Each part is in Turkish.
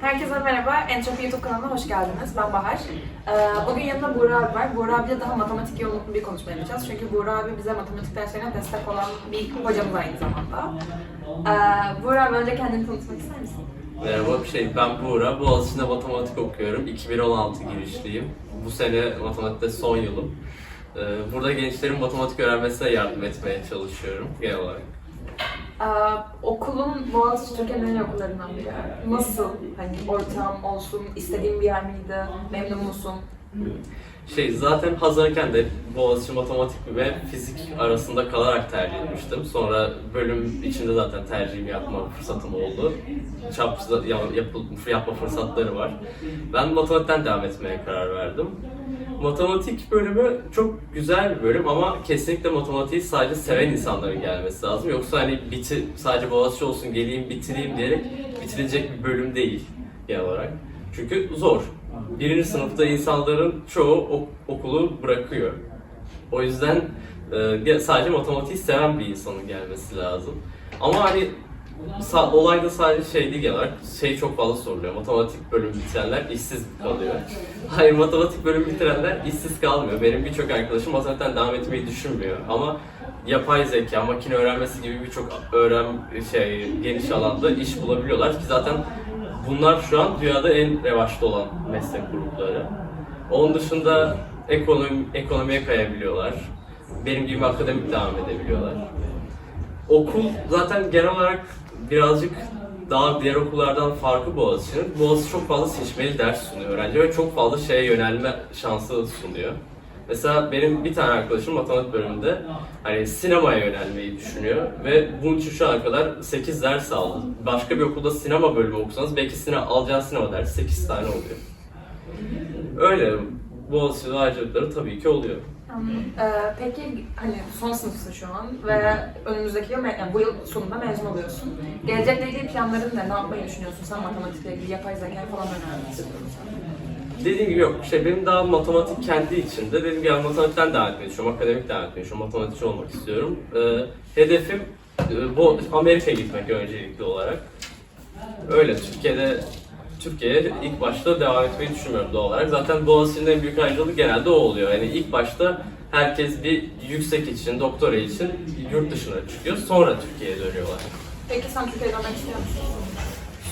Herkese merhaba. Entropi YouTube kanalına hoş geldiniz. Ben Bahar. Ee, bugün yanımda Buğra abi var. Buğra abiyle daha matematik yoğunluklu bir konuşma yapacağız. Çünkü Buğra abi bize matematik derslerine destek olan bir hocamız aynı zamanda. Ee, Buğra abi önce kendini tanıtmak ister misin? Merhaba, şey, ben Buğra. Boğaziçi'nde matematik okuyorum. 2016 girişliyim. Bu sene matematikte son yılım. Ee, Burada gençlerin matematik öğrenmesine yardım etmeye çalışıyorum genel olarak. Ee, okulun Boğaziçi Türkiye'nin en iyi okullarından biri. Nasıl? Hani ortam olsun, istediğin bir yer miydi? Memnun musun? Şey, zaten hazırken de Boğaziçi matematik ve fizik arasında kalarak tercih etmiştim. Sonra bölüm içinde zaten tercihimi yapma fırsatım oldu. Yapı- yapma fırsatları var. Ben matematikten devam etmeye karar verdim. Matematik bölümü çok güzel bir bölüm ama kesinlikle matematiği sadece seven insanların gelmesi lazım. Yoksa hani biti, sadece Boğaziçi olsun geleyim bitireyim diyerek bitirilecek bir bölüm değil genel olarak. Çünkü zor. Birinci sınıfta insanların çoğu ok- okulu bırakıyor. O yüzden e, sadece matematiği seven bir insanın gelmesi lazım. Ama hani sa- olayda sadece şey değil genel olarak şey çok fazla soruluyor. Matematik bölüm bitirenler işsiz kalıyor. Hayır matematik bölüm bitirenler işsiz kalmıyor. Benim birçok arkadaşım matematikten devam etmeyi düşünmüyor. Ama yapay zeka, makine öğrenmesi gibi birçok öğren şey geniş alanda iş bulabiliyorlar ki zaten bunlar şu an dünyada en revaçta olan meslek grupları. Onun dışında ekonomi, ekonomiye kayabiliyorlar. Benim gibi akademik devam edebiliyorlar. Okul zaten genel olarak birazcık daha diğer okullardan farkı Boğaziçi'nin. Boğaziçi çok fazla seçmeli ders sunuyor öğrenci ve çok fazla şeye yönelme şansı sunuyor. Mesela benim bir tane arkadaşım matematik bölümünde hani sinemaya yönelmeyi düşünüyor ve bunun için şu ana kadar 8 ders aldı. Başka bir okulda sinema bölümü okusanız belki sinema, alacağınız sinema dersi 8 tane oluyor. Öyle Boğaziçi'de ayrıcalıkları tabii ki oluyor. Ee, peki hani son sınıfsın şu an ve önümüzdeki yıl, yani bu yıl sonunda mezun oluyorsun. Gelecekle ilgili planların ne? Ne yapmayı düşünüyorsun? Sen matematikle ilgili yapay zeka falan öğrenmek istiyorsun. Dediğim gibi yok. Şey benim daha matematik kendi içinde. Dediğim gibi matematikten devam etmeyi düşünüyorum. Akademik devam etmeyi düşünüyorum. Matematikçi olmak istiyorum. Ee, hedefim e, bu Amerika'ya gitmek öncelikli olarak. Öyle Türkiye'de Türkiye'ye ilk başta devam etmeyi düşünmüyorum doğal olarak. Zaten Boğaziçi'nin en büyük ayrıcalığı genelde o oluyor. Yani ilk başta herkes bir yüksek için, doktora için yurt dışına çıkıyor. Sonra Türkiye'ye dönüyorlar. Peki sen Türkiye'ye dönmek istiyor musun?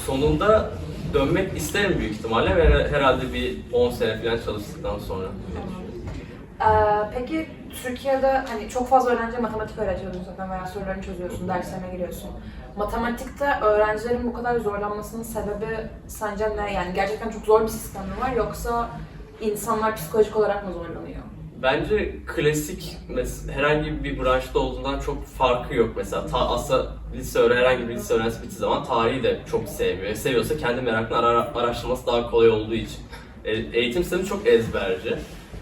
Sonunda dönmek isterim büyük ihtimalle ve herhalde bir 10 sene falan çalıştıktan sonra. Ee, peki Türkiye'de hani çok fazla öğrenci matematik öğretiyorsun zaten veya sorularını çözüyorsun, derslerine giriyorsun. Matematikte öğrencilerin bu kadar zorlanmasının sebebi sence ne? Yani gerçekten çok zor bir sistem mi var yoksa insanlar psikolojik olarak mı zorlanıyor? Bence klasik herhangi bir branşta olduğundan çok farkı yok mesela. Ta, aslında lise öğren herhangi bir lise öğrencisi bittiği zaman tarihi de çok sevmiyor. Seviyorsa kendi merakını ara- araştırması daha kolay olduğu için. E, eğitim sistemi çok ezberci.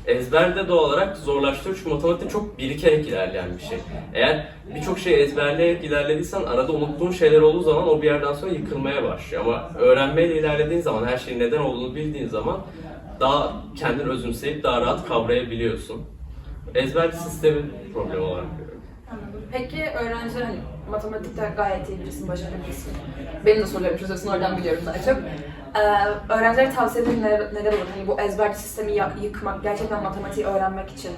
Ezber de doğal olarak zorlaştırıyor çünkü matematikte çok birikerek ilerleyen bir şey. Eğer birçok şeyi ezberleyerek ilerlediysen arada unuttuğun şeyler olduğu zaman o bir yerden sonra yıkılmaya başlıyor. Ama öğrenmeyle ilerlediğin zaman her şeyin neden olduğunu bildiğin zaman daha kendini özümseyip daha rahat kavrayabiliyorsun. Ezber sistemi problem olarak görüyorum. Peki öğrenciler hani matematikte gayet iyi birisin. Benim de sorularımı çözüyorsun oradan biliyorum daha çok. Ee, öğrencilere tavsiyelerin neler, neler olur? Hani bu ezber sistemi ya- yıkmak, gerçekten matematiği öğrenmek için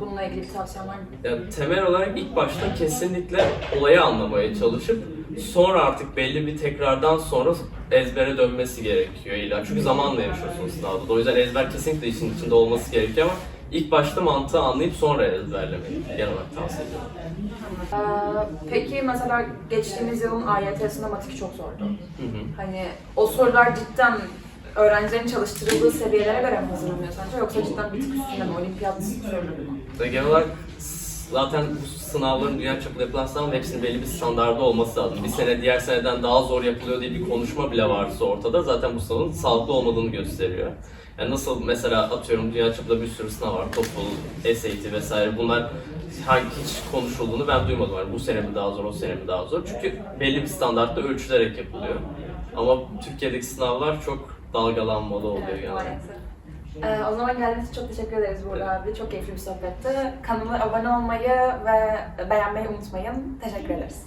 bununla ilgili bir tavsiyen var mı? Yani temel olarak ilk başta kesinlikle olayı anlamaya çalışıp sonra artık belli bir tekrardan sonra ezbere dönmesi gerekiyor illa. Çünkü zamanla yaşıyorsunuz sınavda. da. O yüzden ezber kesinlikle işin içinde olması gerekiyor ama ilk başta mantığı anlayıp sonra ezberlemeyi genel olarak tavsiye ediyorum. Ee, peki mesela geçtiğimiz yılın AYT'sinde matematik çok zordu. Hı hı. Hani o sorular cidden öğrencilerin çalıştırıldığı seviyelere göre mi hazırlanıyor sence yoksa cidden bir tık üstünde mi, olimpiyat soruları mı? Genel olarak zaten bu sınavların dünya çapında yapılan sınavın hepsinin belli bir standardı olması lazım. Bir sene diğer seneden daha zor yapılıyor diye bir konuşma bile varsa ortada zaten bu sınavın sağlıklı olmadığını gösteriyor. Yani nasıl mesela atıyorum dünya çapında bir sürü sınav var, TOEFL, SAT vesaire bunlar hangi hiç konuşulduğunu ben duymadım. Yani bu sene mi daha zor, o sene mi daha zor? Çünkü belli bir standartta ölçülerek yapılıyor. Ama Türkiye'deki sınavlar çok dalgalanmalı oluyor maalesef. Ee, o zaman geldiğiniz çok teşekkür ederiz Buğra abi. Çok keyifli bir sohbetti. Kanala abone olmayı ve beğenmeyi unutmayın. Teşekkür ederiz.